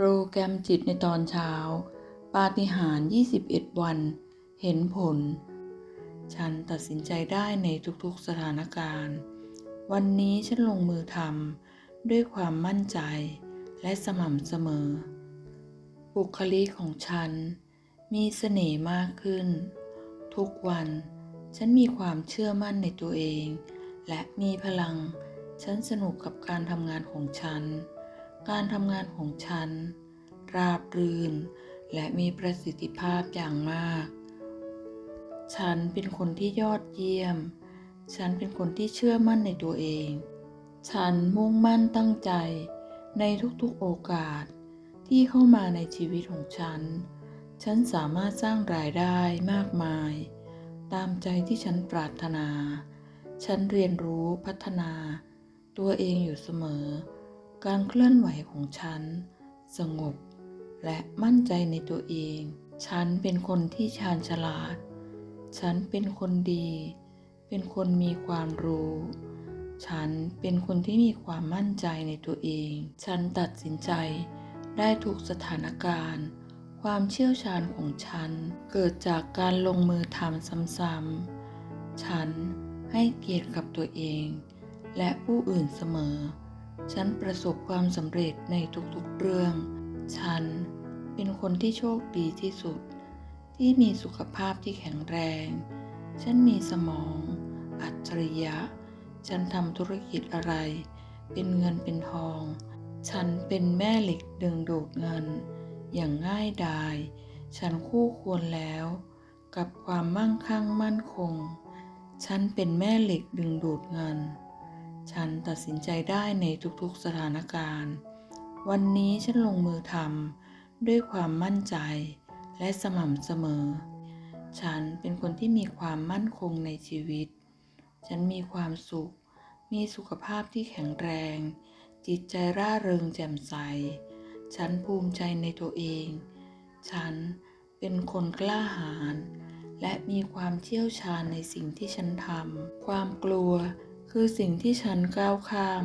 โปรแกรมจิตในตอนเช้า ปาฏิหาริย์21 วัน เห็นผล ฉันตัดสินใจได้ในทุกๆสถานการณ์ วันนี้ฉันลงมือทำด้วยความมั่นใจและสม่ำเสมอ บุคลิกของฉัน มีเสน่ห์มากขึ้น ทุกวัน ฉันมีความเชื่อมั่นในตัวเอง และมีพลัง ฉันสนุกกับการทำงานของฉัน การทำงานของฉัน ราบรื่น และมีประสิทธิภาพอย่างมาก ฉันเป็นคนที่ยอดเยี่ยม ฉันเป็นคนที่เชื่อมั่นในตัวเอง ฉันมุ่งมั่นตั้งใจในทุกๆโอกาสที่เข้ามาในชีวิตของฉัน ฉันสามารถสร้างรายได้มากมาย ตามใจที่ฉันปรารถนา ฉันเรียนรู้พัฒนา ตัวเองอยู่เสมอ การเคลื่อนไหวของฉัน สงบ และมั่นใจในตัวเอง ฉันเป็นคนที่ชาญฉลาด ฉันเป็นคนดี เป็นคนมีความรู้ ฉันเป็นคนที่มีความมั่นใจในตัวเอง ฉันตัดสินใจได้ทุกสถานการณ์ ความเชี่ยวชาญของฉัน เกิดจากการลงมือทำซ้ำๆ ฉันให้เกียรติกับตัวเอง และผู้อื่นเสมอ ฉันประสบความสำเร็จในทุกๆเรื่อง ฉันเป็นคนที่โชคดีที่สุด ที่มีสุขภาพที่แข็งแรง ฉันมีสมอง อัจฉริยะ ฉันทำธุรกิจอะไร เป็นเงินเป็นทอง ฉันเป็นแม่เหล็กดึงดูดเงิน อย่างง่ายดาย ฉันคู่ควรแล้ว กับความมั่งคั่งมั่นคง ฉันเป็นแม่เหล็กดึงดูดเงิน ฉันตัดสินใจได้ในทุกๆสถานการณ์ วันนี้ฉันลงมือทำด้วยความมั่นใจและสม่ำเสมอ ฉันเป็นคนที่มีความมั่นคงในชีวิต ฉันมีความสุข มีสุขภาพที่แข็งแรง จิตใจร่าเริงแจ่มใส ฉันภูมิใจในตัวเอง ฉันเป็นคนกล้าหาญและมีความเชี่ยวชาญในสิ่งที่ฉันทำ ความกลัว คือสิ่งที่ฉันก้าวข้าม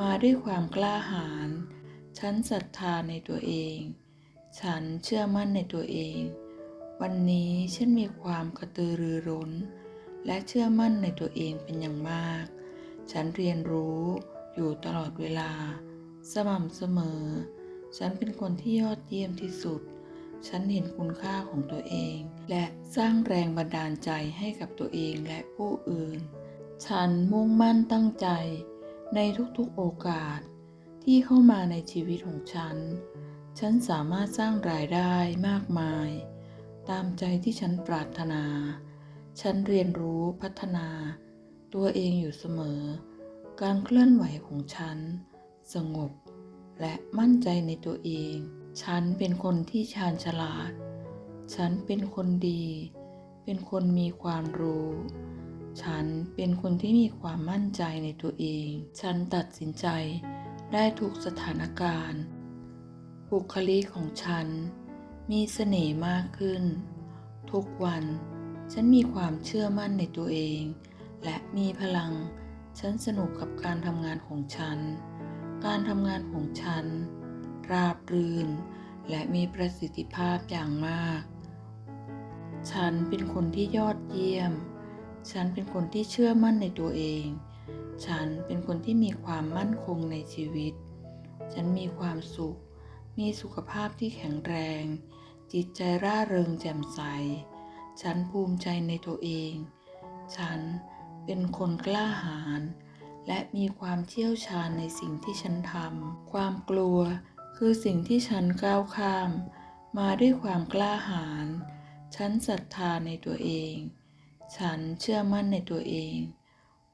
มาด้วยความกล้าหาญ ฉันศรัทธาในตัวเอง ฉันเชื่อมั่นในตัวเอง วันนี้ฉันมีความกระตือรือร้น และเชื่อมั่นในตัวเองเป็นอย่างมาก ฉันเรียนรู้อยู่ตลอดเวลา สม่ำเสมอ ฉันเป็นคนที่ยอดเยี่ยมที่สุด ฉันเห็นคุณค่าของตัวเอง และสร้างแรงบันดาลใจให้กับตัวเองและผู้อื่น ฉันมุ่งมั่นตั้งใจในทุกๆโอกาสที่เข้ามาในชีวิตของฉัน ฉันสามารถสร้างรายได้มากมาย ตามใจที่ฉันปรารถนา ฉันเรียนรู้พัฒนา ตัวเองอยู่เสมอ การเคลื่อนไหวของฉัน สงบ และมั่นใจในตัวเอง ฉันเป็นคนที่ชาญฉลาด ฉันเป็นคนดี เป็นคนมีความรู้ ฉันเป็นคนที่มีความมั่นใจในตัวเอง ฉันตัดสินใจได้ทุกสถานการณ์ บุคลิกของฉัน มีเสน่ห์มากขึ้น ทุกวัน ฉันมีความเชื่อมั่นในตัวเอง และมีพลัง ฉันสนุกกับการทำงานของฉัน การทำงานของฉัน ราบรื่น และมีประสิทธิภาพอย่างมาก ฉันเป็นคนที่ยอดเยี่ยม ฉันเป็นคนที่เชื่อมั่นในตัวเอง ฉันเป็นคนที่มีความมั่นคงในชีวิต ฉันมีความสุข มีสุขภาพที่แข็งแรง จิตใจร่าเริงแจ่มใส ฉันภูมิใจในตัวเอง ฉันเป็นคนกล้าหาญและมีความเชี่ยวชาญในสิ่งที่ฉันทำ ความกลัวคือสิ่งที่ฉันก้าวข้าม มาด้วยความกล้าหาญ ฉันศรัทธาในตัวเอง ฉันเชื่อมั่นในตัวเอง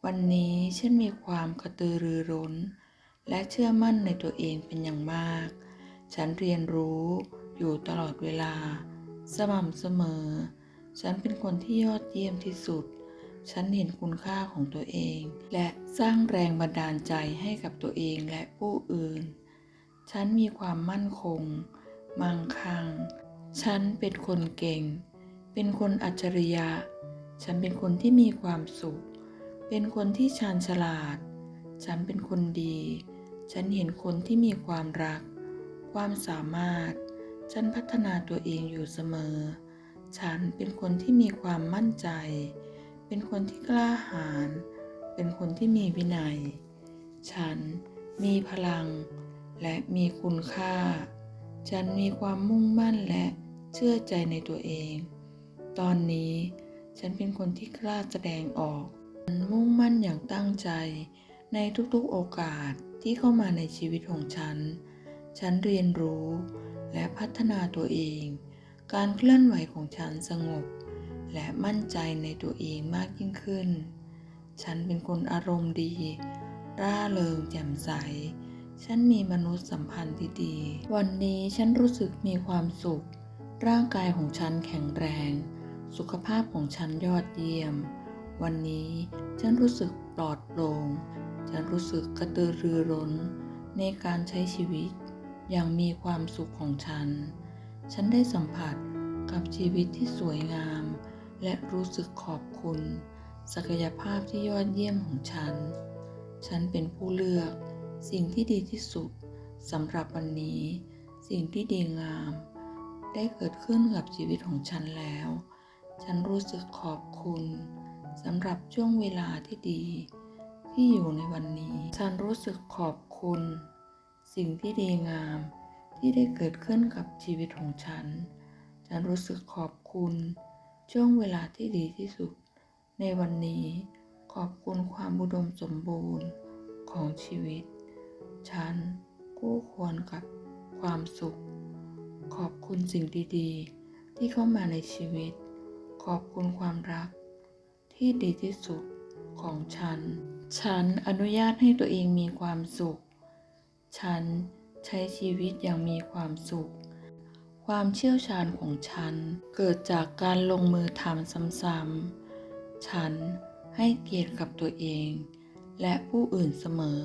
วันนี้ฉันมีความกระตือรือร้น และเชื่อมั่นในตัวเองเป็นอย่างมาก ฉันเรียนรู้อยู่ตลอดเวลา สม่ำเสมอ ฉันเป็นคนที่ยอดเยี่ยมที่สุด ฉันเห็นคุณค่าของตัวเอง และสร้างแรงบันดาลใจให้กับตัวเองและผู้อื่น ฉันมีความมั่นคง มั่งคั่ง ฉันเป็นคนเก่ง เป็นคนอัจฉริยะ ฉันเป็นคนที่มีความสุข เป็นคนที่ชาญฉลาด ฉันเป็นคนดี ฉันเห็นคนที่มีความรักคความสามารถ ฉันพัฒนาตัวเองอยู่เสมอ ฉันเป็นคนที่มีความมั่นใจ เป็นคนที่กล้าหาญ เป็นคนที่มีวินัย ฉันมีพลัง และมีคุณค่า ฉันมีความมุ่งมั่นและเชื่อใจในตัวเอง ตอนนี้ ฉันเป็นคนที่กล้าแสดงออก ฉันมุ่งมั่นอย่างตั้งใจ ในทุกๆโอกาสที่เข้ามาในชีวิตของฉัน ฉันเรียนรู้และพัฒนาตัวเอง การเคลื่อนไหวของฉันสงบ และมั่นใจในตัวเองมากยิ่งขึ้น ฉันเป็นคนอารมณ์ดี ร่าเริงแจ่มใส ฉันมีมนุษยสัมพันธ์ที่ดี วันนี้ฉันรู้สึกมีความสุข ร่างกายของฉันแข็งแรง สุขภาพของฉันยอดเยี่ยม วันนี้ฉันรู้สึกปลอดโปร่ง ฉันรู้สึกกระตือรือร้น ในการใช้ชีวิต อย่างมีความสุขของฉัน ฉันได้สัมผัสกับชีวิตที่สวยงาม และรู้สึกขอบคุณ ศักยภาพที่ยอดเยี่ยมของฉัน ฉันเป็นผู้เลือกสิ่งที่ดีที่สุดสำหรับวันนี้ สิ่งที่ดีงาม ได้เกิดขึ้นกับชีวิตของฉันแล้ว ฉันรู้สึกขอบคุณสำหรับช่วงเวลาที่ดี ที่อยู่ในวันนี้ ฉันรู้สึกขอบคุณ สิ่งที่ดีงามที่ได้เกิดขึ้นกับชีวิตของฉัน ฉันรู้สึกขอบคุณ ช่วงเวลาที่ดีที่สุด ในวันนี้ขอบคุณความอุดมสมบูรณ์ของชีวิต ฉันคู่ควรกับความสุข ขอบคุณสิ่งดี ๆ ที่เข้ามาในชีวิต ขอบคุณความรัก ที่ดีที่สุดของฉัน ฉันอนุญาตให้ตัวเองมีความสุข ฉันใช้ชีวิตอย่างมีความสุข ความเชี่ยวชาญของฉันเกิดจากการลงมือทำซ้ำๆ ฉันให้เกียรติกับตัวเอง และผู้อื่นเสมอ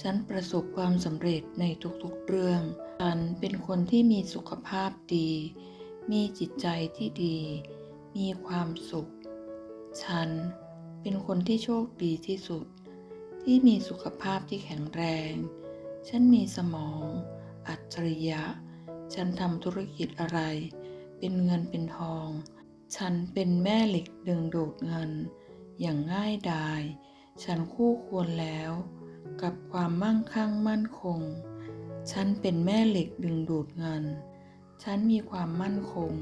ฉันประสบความสำเร็จในทุกๆเรื่อง ฉันเป็นคนที่มีสุขภาพดี มีจิตใจที่ดี มีความสุข ฉันเป็นคนที่โชคดีที่สุด ที่มีสุขภาพที่แข็งแรง ฉันมีสมอง อัจฉริยะ ฉันทำธุรกิจอะไร เป็นเงินเป็นทอง ฉันเป็นแม่เหล็กดึงดูดเงิน อย่างง่ายดาย ฉันคู่ควรแล้ว กับความมั่งคั่งมั่นคง ฉันเป็นแม่เหล็กดึงดูดเงิน ฉันมีความมั่นคง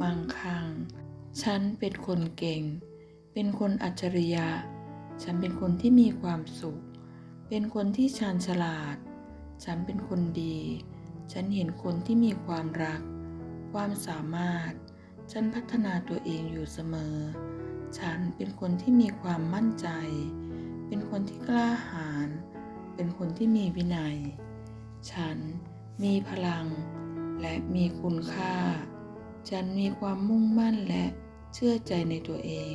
มั่งคั่ง ฉันเป็นคนเก่ง เป็นคนอัจฉริยะ ฉันเป็นคนที่มีความสุข เป็นคนที่ชาญฉลาด ฉันเป็นคนดี ฉันเห็นคนที่มีความรัก ความสามารถ ฉันพัฒนาตัวเองอยู่เสมอ ฉันเป็นคนที่มีความมั่นใจ เป็นคนที่กล้าหาญ เป็นคนที่มีวินัย ฉันมีพลังและมีคุณค่า ฉันมีความมุ่งมั่นและ เชื่อใจในตัวเอง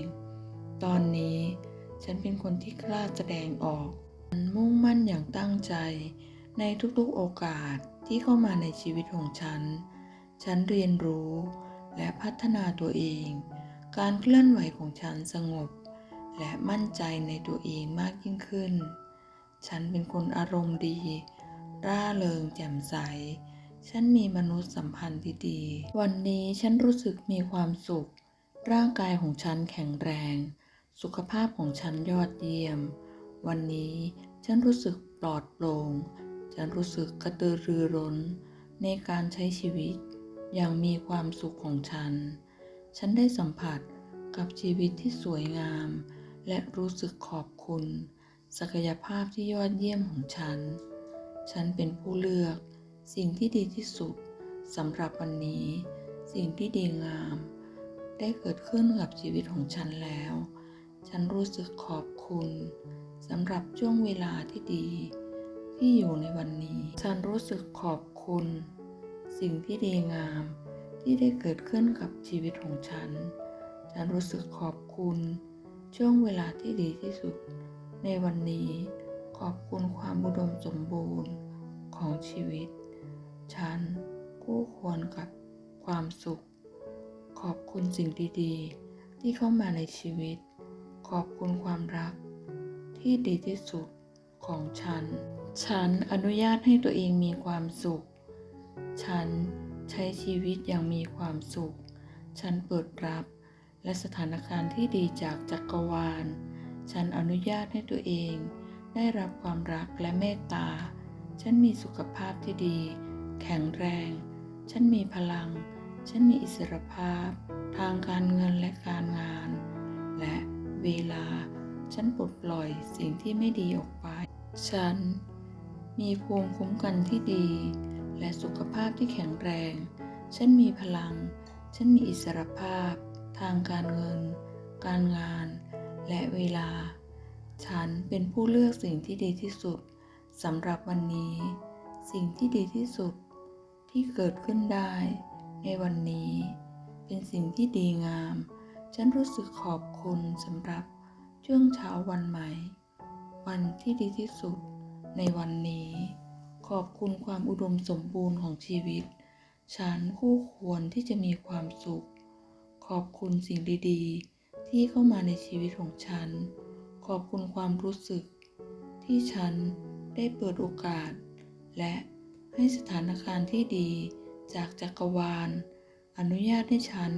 ตอนนี้ฉันเป็นคนที่กล้าแสดงออกฉันมุ่งมั่นอย่างตั้งใจ ในทุกๆโอกาสที่เข้ามาในชีวิตของฉัน ฉันเรียนรู้และพัฒนาตัวเอง การเคลื่อนไหวของฉันสงบ และมั่นใจในตัวเองมากยิ่งขึ้น ฉันเป็นคนอารมณ์ดี ร่าเริงแจ่มใส ฉันมีมนุษยสัมพันธ์ที่ดี วันนี้ฉันรู้สึกมีความสุข ร่างกายของฉันแข็งแรง สุขภาพของฉันยอดเยี่ยม วันนี้ฉันรู้สึกปลอดโปร่ง ฉันรู้สึกกระตือรือร้น ในการใช้ชีวิต อย่างมีความสุขของฉัน ฉันได้สัมผัสกับชีวิตที่สวยงาม และรู้สึกขอบคุณ ศักยภาพที่ยอดเยี่ยมของฉัน ฉันเป็นผู้เลือก สิ่งที่ดีที่สุดสำหรับวันนี้ สิ่งที่ดีงาม ได้เกิดขึ้นกับชีวิตของฉันแล้ว ฉันรู้สึกขอบคุณสำหรับช่วงเวลาที่ดี ที่อยู่ในวันนี้ ฉันรู้สึกขอบคุณ สิ่งที่ดีงามที่ได้เกิดขึ้นกับชีวิตของฉัน ฉันรู้สึกขอบคุณ ช่วงเวลาที่ดีที่สุด ในวันนี้ขอบคุณความอุดมสมบูรณ์ของชีวิต ฉันคู่ควรกับความสุข ขอบคุณสิ่งดีๆ ที่เข้ามาในชีวิต ขอบคุณความรัก ที่ดีที่สุดของฉัน ฉันอนุญาตให้ตัวเองมีความสุข ฉันใช้ชีวิตอย่างมีความสุข ฉันเปิดรับและสถานการณ์ที่ดีจากจักรวาล ฉันอนุญาตให้ตัวเอง ได้รับความรักและเมตตา ฉันมีสุขภาพที่ดี แข็งแรง ฉันมีพลัง ฉันมีอิสรภาพ ทางการเงินและการงาน และเวลา ฉันปลดปล่อยสิ่งที่ไม่ดีออกไป ฉันมีภูมิคุ้มกันที่ดี และสุขภาพที่แข็งแรง ฉันมีพลัง ฉันมีอิสรภาพ ทางการเงิน การงาน และเวลา ฉันเป็นผู้เลือกสิ่งที่ดีที่สุดสำหรับวันนี้ สิ่งที่ดีที่สุดที่เกิดขึ้นได้ ในวันนี้เป็นสิ่งที่ดีงาม ฉันรู้สึกขอบคุณสำหรับช่วงเช้าวันใหม่ วันที่ดีที่สุดในวันนี้ ขอบคุณความอุดมสมบูรณ์ของชีวิต ฉันคู่ควรที่จะมีความสุข ขอบคุณสิ่งดีๆ ที่เข้ามาในชีวิตของฉัน ขอบคุณความรู้สึก ที่ฉันได้เปิดโอกาส และให้สถานการณ์ที่ดี จากจักรวาล อนุญาตให้ฉัน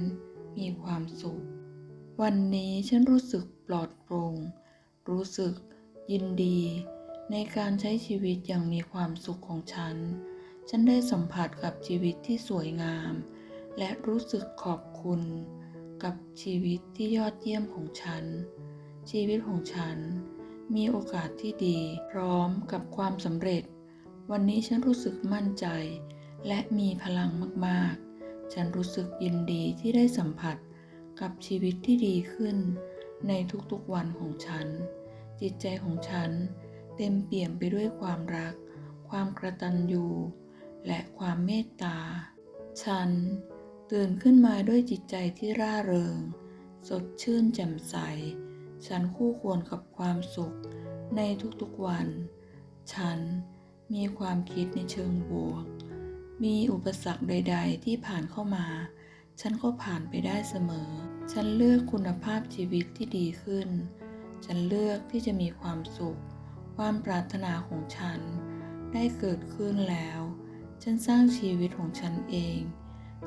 มีความสุข วันนี้ฉันรู้สึกปลอดโปร่ง รู้สึกยินดี ในการใช้ชีวิตอย่างมีความสุขของฉัน ฉันได้สัมผัสกับชีวิตที่สวยงาม และรู้สึกขอบคุณ กับชีวิตที่ยอดเยี่ยมของฉัน ชีวิตของฉัน มีโอกาสที่ดี พร้อมกับความสำเร็จ วันนี้ฉันรู้สึกมั่นใจ และมีพลังมากๆ ฉันรู้สึกยินดีที่ได้สัมผัสกับชีวิตที่ดีขึ้น ในทุกๆวันของฉัน จิตใจของฉันเต็มเปี่ยมไปด้วยความรัก ความกระตันยูและความเมตตา ฉันตื่นขึ้นมาด้วยจิตใจที่ร่าเริง สดชื่นแจ่มใส ฉันคู่ควรกับความสุขในทุกๆวัน ฉันมีความคิดในเชิงบวก มีอุปสรรคใด ๆ ที่ผ่านเข้ามา ฉันก็ผ่านไปได้เสมอ ฉันเลือกคุณภาพชีวิตที่ดีขึ้น ฉันเลือกที่จะมีความสุข ความปรารถนาของฉัน ได้เกิดขึ้นแล้ว ฉันสร้างชีวิตของฉันเอง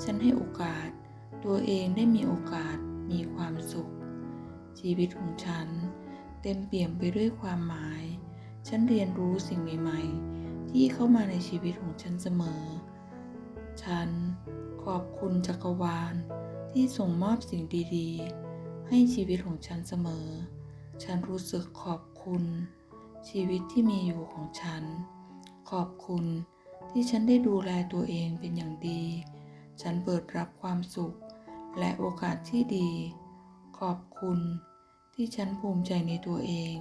ฉันให้โอกาส ตัวเองได้มีโอกาส มีความสุข ชีวิตของฉัน เต็มเปี่ยมไปด้วยความหมาย ฉันเรียนรู้สิ่งใหม่ ๆ ที่เข้ามาในชีวิตของฉันเสมอ ฉันขอบคุณจักรวาลที่ส่งมอบสิ่งดีๆ ให้ชีวิตของฉันเสมอ ฉันรู้สึกขอบคุณ ชีวิตที่มีอยู่ของฉัน ขอบคุณที่ฉันได้ดูแลตัวเองเป็นอย่างดี ฉันเปิดรับความสุข และโอกาสที่ดี ขอบคุณที่ฉันภูมิใจในตัวเอง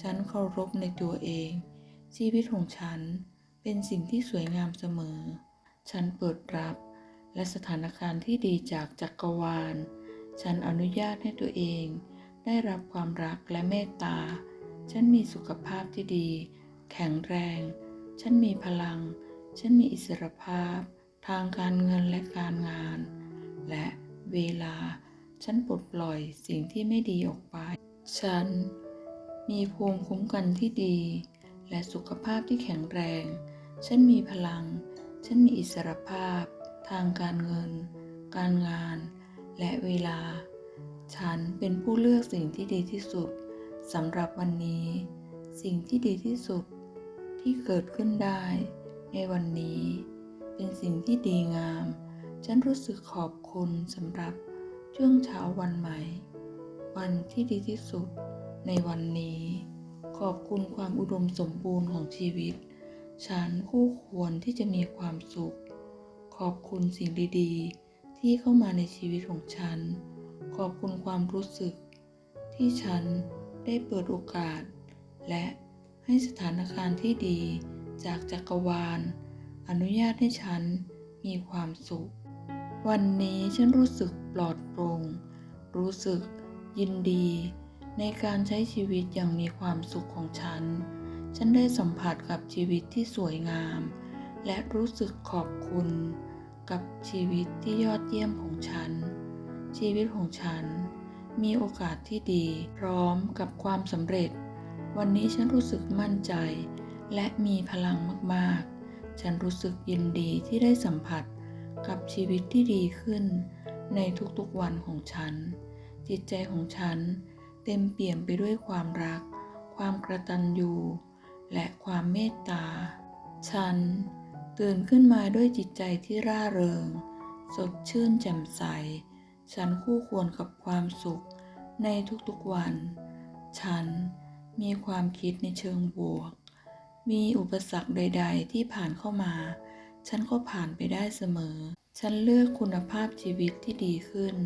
ฉันเคารพในตัวเอง ชีวิตของฉันเป็นสิ่งที่สวยงามเสมอ ฉันเปิดรับ และสถานการณ์ที่ดีจากจักรวาล ฉันอนุญาตให้ตัวเอง ได้รับความรักและเมตตา ฉันมีสุขภาพที่ดี แข็งแรง ฉันมีพลัง ฉันมีอิสรภาพ ทางการเงินและการงาน และเวลา ฉันปลดปล่อยสิ่งที่ไม่ดีออกไป ฉันมีภูมิคุ้มกันที่ดี และสุขภาพที่แข็งแรง ฉันมีพลัง ฉันมีอิสรภาพ ทางการเงิน การงาน และเวลา ฉันเป็นผู้เลือกสิ่งที่ดีที่สุดสำหรับวันนี้ สิ่งที่ดีที่สุดที่เกิดขึ้นได้ ในวันนี้ เป็นสิ่งที่ดีงาม ฉันรู้สึกขอบคุณสำหรับช่วงเช้าวันใหม่ วันที่ดีที่สุดในวันนี้ ขอบคุณความอุดมสมบูรณ์ของชีวิต ฉันคู่ควรที่จะมีความสุข ขอบคุณสิ่งดีๆ ที่เข้ามาในชีวิตของฉัน ขอบคุณความรู้สึก ที่ฉันได้เปิดโอกาส และให้สถานการณ์ที่ดีจากจักรวาล อนุญาตให้ฉันมีความสุข วันนี้ฉันรู้สึกปลอดโปร่ง รู้สึกยินดี ในการใช้ชีวิตอย่างมีความสุขของฉัน ฉันได้สัมผัสกับชีวิตที่สวยงาม และรู้สึกขอบคุณกับชีวิตที่ยอดเยี่ยมของฉัน ชีวิตของฉันมีโอกาสที่ดี พร้อมกับความสำเร็จ วันนี้ฉันรู้สึกมั่นใจ และมีพลังมากๆ ฉันรู้สึกยินดีที่ได้สัมผัสกับชีวิตที่ดีขึ้น ในทุกๆวันของฉัน จิตใจของฉันเต็มเปี่ยมไปด้วยความรัก ความกระตันยู และความเมตตา ฉันตื่นขึ้นมาด้วยจิตใจที่ร่าเริง สดชื่นแจ่มใส ฉันคู่ควรกับความสุขในทุกๆวัน ฉันมีความคิดในเชิงบวก มีอุปสรรคใด ๆ ที่ผ่านเข้ามา ฉันก็ผ่านไปได้เสมอ ฉันเลือกคุณภาพชีวิตที่ดีขึ้น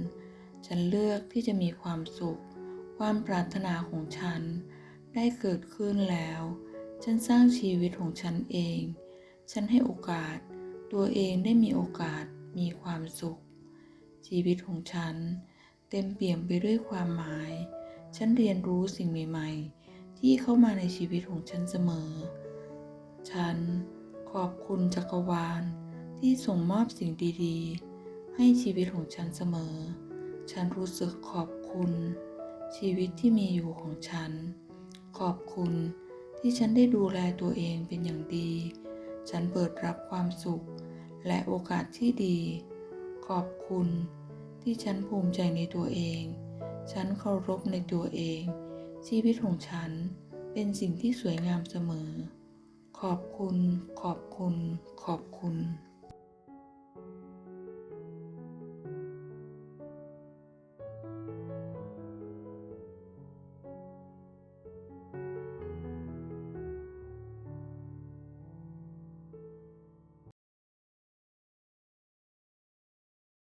ฉันเลือกที่จะมีความสุข ความปรารถนาของฉันได้เกิดขึ้นแล้ว ฉันสร้างชีวิตของฉันเอง ฉันให้โอกาส ตัวเองได้มีโอกาสมีความสุข ชีวิตของฉัน เต็มเปี่ยมไปด้วยความหมาย ฉันเรียนรู้สิ่งใหม่ ๆ ที่เข้ามาในชีวิตของฉันเสมอ ฉันขอบคุณจักรวาลที่ส่งมอบสิ่งดีๆ ให้ชีวิตของฉันเสมอ ฉันรู้สึกขอบคุณ ชีวิตที่มีอยู่ของฉัน ขอบคุณ ที่ฉันได้ดูแลตัวเองเป็นอย่างดี ฉันเปิดรับความสุข และโอกาสที่ดี ขอบคุณ ที่ฉันภูมิใจในตัวเอง ฉันเคารพในตัวเอง ชีวิตของฉันเป็นสิ่งที่สวยงามเสมอ ขอบคุณ ขอบคุณ ขอบคุณ